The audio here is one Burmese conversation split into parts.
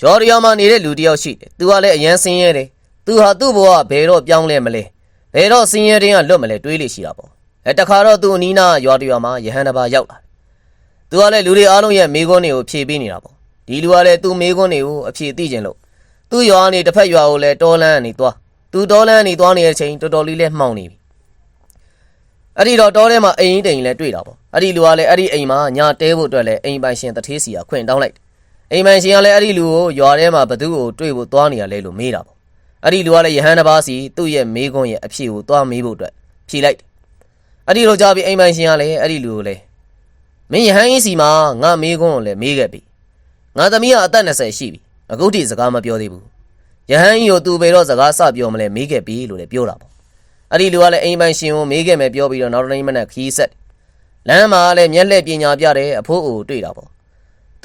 ရော်ရီယာမှာနေတဲ့လူတစ်ယောက်ရှိတယ်သူကလည်းအရန်ဆင်းရဲတယ်သူဟာသူ့ဘဝဘယ်တော့ပြောင်းလဲမလဲဘယ်တော့ဆင်းရဲတဲ့ကလွတ်မလဲတွေးလိရှိတာပေါ့အဲတခါတော့သူ့အနီးနားရွာတစ်ရွာမှာယဟန်တစ်ပါးရောက်လာတယ်သူကလည်းလူတွေအားလုံးရဲ့မိကွန်းတွေကိုဖြေပေးနေတာပေါ့ဒီလူကလည်းသူ့မိကွန်းတွေကိုအဖြေသိကျင်လို့သူ့ရွာကနေတစ်ဖက်ရွာကိုလည်းတောလန်းကနေသွားသူတောလန်းကနေသွားနေတဲ့အချိန်တော်တော်လေးလဲမှောင်နေပြီအဲ့ဒီတော့တောထဲမှာအိမ်တိန်လည်းတွေ့တာပေါ့အဲ့ဒီလူကလည်းအဲ့ဒီအိမ်မှာညာတဲဖို့အတွက်လည်းအိမ်ပိုင်ရှင်တထေးစီကခွင့်တောင်းလိုက်တယ် အိမ်ပိုင်ရှင်ကလည်းအဲ့ဒီလူကိုရွာထဲမှာဘသူ့ကိုတွေ့ဖို့သွားနေရလဲလို့မေးတာပေါ့အဲ့ဒီလူကလည်းယဟန်တစ်ပါးစီသူ့ရဲ့မေးခွန်းရဲ့အဖြေကိုသွားမေးဖို့အတွက်ဖြေလိုက်တယ်အဲ့ဒီလိုကြားပြီးအိမ်ပိုင်ရှင်ကလည်းအဲ့ဒီလူကိုလည်းမင်းယဟန်ကြီးစီမှာငါမေးခွန်းကိုလည်းမေးခဲ့ပြီငါသမီးကအသက်20ရှိပြီအခုထိစကားမပြောသေးဘူးယဟန်ကြီးကိုသူဘယ်တော့စကားစပြောမလဲမေးခဲ့ပြီလို့လည်းပြောတာပေါ့အဲ့ဒီလူကလည်းအိမ်ပိုင်ရှင်ကိုမေးခဲ့မယ်ပြောပြီးတော့နောက်တစ်နေ့မနက်ခီးဆက်လမ်းမှာလည်းမျက်လှည့်ပညာပြတဲ့အဖိုးအိုတွေ့တာပေါ့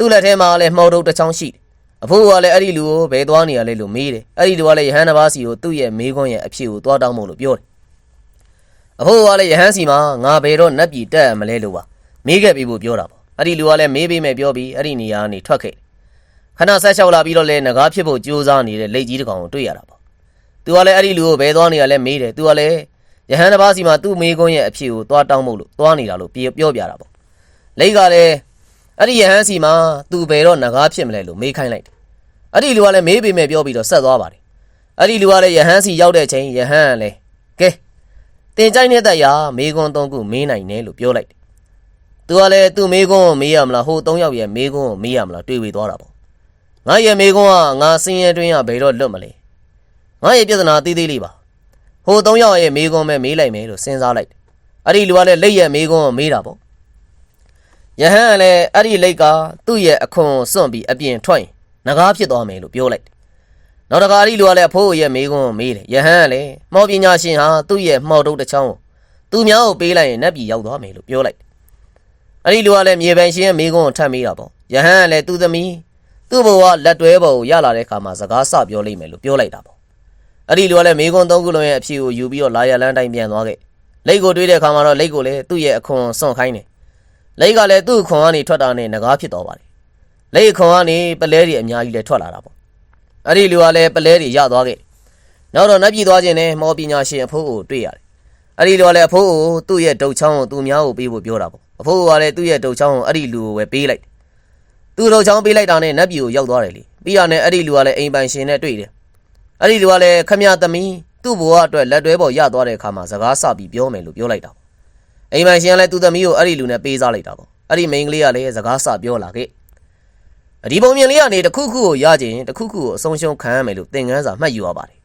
သူ့လက်ထဲမှာလည်းမှော်တုတ်တစ်ချောင်းရှိတယ်အဖိုးကလည်းအဲ့ဒီလူကိုဘယ်သွားနေရလဲလို့မေးတယ်အဲ့ဒီလူကလည်းယဟန်တစ်ပါးစီကိုသူ့ရဲ့မေးခွန်းရဲ့အဖြစ်ကိုသွားတောင်းမို့လို့ပြောတယ်အဖိုးကလည်းယဟန်စီမှာငါဘယ်တော့နတ်ပြည်တက်ရမလဲလို့ပါမေးခဲ့ပြီးဖို့ပြောတာပေါ့အဲ့ဒီလူကလည်းမေးပေးမယ်ပြောပြီးအဲ့ဒီနေရာကနေထွက်ခဲ့တယ်ခဏဆက်လျှောက်လာပြီးတော့လည်းငကားဖြစ်ဖို့ကြိုးစားနေတဲ့လက်ကြီးတစ်ကောင်ကိုတွေ့ရတာပေါ့သူကလည်းအဲ့ဒီလူကိုဘယ်သွားနေရလဲမေးတယ်သူကလည်းယဟန်တစ်ပါးစီမှာသူ့မေးခွန်းရဲ့အဖြစ်ကိုသွားတောင်းဖို့လို့သွားနေတာလို့ပြောပြောပြတာပေါ့လိတ်ကလည်း အဲ့ဒီယဟန်စီမှာသူဘယ်တော့ငကားဖြစ်မလဲလို့မေးခိုင်းလိုက်တယ်အဲ့ဒီလူကလည်းမေးပေမဲ့ပြောပြီးတော့ဆက်သွားပါတယ်အဲ့ဒီလူကလည်းယဟန်စီရောက်တဲ့ချိန်ယဟန်ကလည်းကဲတင်ကြိုက်နေတဲ့ရာမေးခွန်းသုံးခုမေးနိုင်တယ်လို့ပြောလိုက်တယ်သူကလည်းသူ့မေးခွန်းကိုမေးရမလားဟိုသုံးယောက်ရဲ့မေးခွန်းကိုမေးရမလားတွေးဝေသွားတာပေါ့ငါရဲ့မေးခွန်းကငါစင်းရဲတွင်းကဘယ်တော့လွတ်မလဲငါရဲ့ပြဿနာသေးသေးလေးပါဟိုသုံးယောက်ရဲ့မေးခွန်းပဲမေးလိုက်မယ်လို့စဉ်းစားလိုက်တယ်အဲ့ဒီလူကလည်းလက်ရဲ့မေးခွန်းကိုမေးတာပေါ့ ယဟန်ကလည်းအဲ့ဒီလက်ကသူ့ရဲ့အခွန်စွန့်ပြီးအပြင်ထွက်ရင်ငကားဖြစ်သွားမယ်လို့ပြောလိုက်တယ်နောက်တခါအဲ့ဒီလူကလည်းအဖိုးရဲ့မေးခွန်းကိုမေးတယ်ယဟန်ကလည်းမော်ပညာရှင်ဟာသူ့ရဲ့မှောက်တုတ်တစ်ချောင်းကိုသူများကိုပေးလိုက်ရင်နတ်ပြည်ရောက်သွားမယ်လို့ပြောလိုက်တယ်အဲ့ဒီလူကလည်းမြေပိုင်ရှင်ရဲ့မေးခွန်းကိုထပ်မေးတာပေါ့ယဟန်ကလည်းသူ့သမီးသူ့ဘဝလက်တွဲပေါ်ကိုရလာတဲ့အခါမှာစကားစပြောလိမ့်မယ်လို့ပြောလိုက်တာပေါ့အဲ့ဒီလူကလည်းမေခွန်းသုံးခုလုံးရဲ့အဖြေကိုယူပြီးတော့လာရလန်းတိုင်းပြန်သွားခဲ့လိတ်ကိုတွေးတဲ့အခါမှာတော့လိတ်ကိုလည်းသူ့ရဲ့အခွန်စွန့်ခိုင်းတယ် လိတ်ကလည်းသူ့အခွန်ကနေထွက်တာနဲ့ငကားဖြစ်သွားပါတယ်လိတ်အခွန်ကနေပလဲတွေအများကြီးလည်းထွက်လာတာပေါ့အဲ့ဒီလူကလည်းပလဲတွေရသွားခဲ့နောက်တော့နတ်ပြည်သွားခြင်းနဲ့မော်ပညာရှင်အဖိုးကိုတွေ့ရတယ်အဲ့ဒီလူကလည်းအဖိုးကိုသူ့ရဲ့ဒုတ်ချောင်းကိုသူများကိုပေးဖို့ပြောတာပေါ့အဖိုးကလည်းသူ့ရဲ့ဒုတ်ချောင်းကိုအဲ့ဒီလူကိုပဲပေးလိုက်သူ့ဒုတ်ချောင်းပေးလိုက်တာနဲ့နတ်ပြည်ကိုရောက်သွားတယ်လေပြီးရနဲ့အဲ့ဒီလူကလည်းအိမ်ပိုင်ရှင်နဲ့တွေ့တယ်အဲ့ဒီလူကလည်းခမရသမီးသူ့ဘဝအတွက်လက်တွဲပေါ်ရသွားတဲ့အခါမှာစကားဆပြီးပြောမယ်လို့ပြောလိုက်တာပေါ့ အိမ်မန်ရှင်ကလည်းသူ့သမီးကိုအဲ့ဒီလူနဲ့ပေးစားလိုက်တာပေါ့အဲ့ဒီမိန်းကလေးကလည်းစကားဆပြောလာခဲ့ဒီပုံမြင်လေးကနေတစ်ခုခုကိုရခြင်းတစ်ခုခုကိုအဆုံးရှုံးခံရမယ်လို့သင်ခန်းစာမှတ်ယူရပါတယ်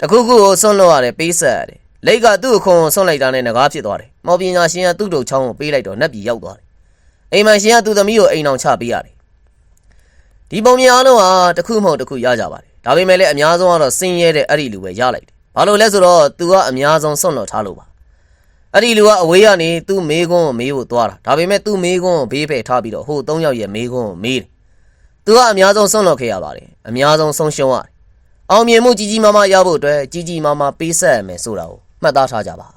တစ်ခုခုကိုဆွန့်လွတ်ရတယ်ပေးဆက်ရတယ်လိတ်ကသူ့အခွန်ဆွန့်လိုက်တာနဲ့ငကားဖြစ်သွားတယ်မော်ပညာရှင်ကသူ့တို့ချောင်းကိုပေးလိုက်တော့နတ်ပြည်ရောက်သွားတယ်အိမ်မန်ရှင်ကသူ့သမီးကိုအိမ်အောင်ချပေးရတယ်ဒီပုံမြင်အားလုံးဟာတစ်ခုမဟုတ်တစ်ခုရကြပါတယ်ဒါပေမဲ့လည်းအများဆုံးကတော့စင်းရဲတဲ့အဲ့ဒီလူပဲရလိုက်တယ်ဘာလို့လဲဆိုတော့ तू ကအများဆုံးစွန့်လွတ်ထားလို့ပါ အဲ့ဒီလူကအဝေးကနေသူ့မေးခွန်းမေးဖို့သွားတာဒါပေမဲ့သူ့မေးခွန်းဘေးဖယ်ထားပြီးတော့ဟို၃ယောက်ရဲ့မေးခွန်းမေးတယ်သူကအများဆုံးဆုံးလောက်ခဲ့ရပါတယ်အများဆုံးဆုံးရှုံးရတယ်အောင်မြင်မှုကြီးကြီးမားမားရဖို့အတွက်ကြီးကြီးမားမားပေးဆက်ရမယ်ဆိုတာကိုမှတ်သားထားကြပါ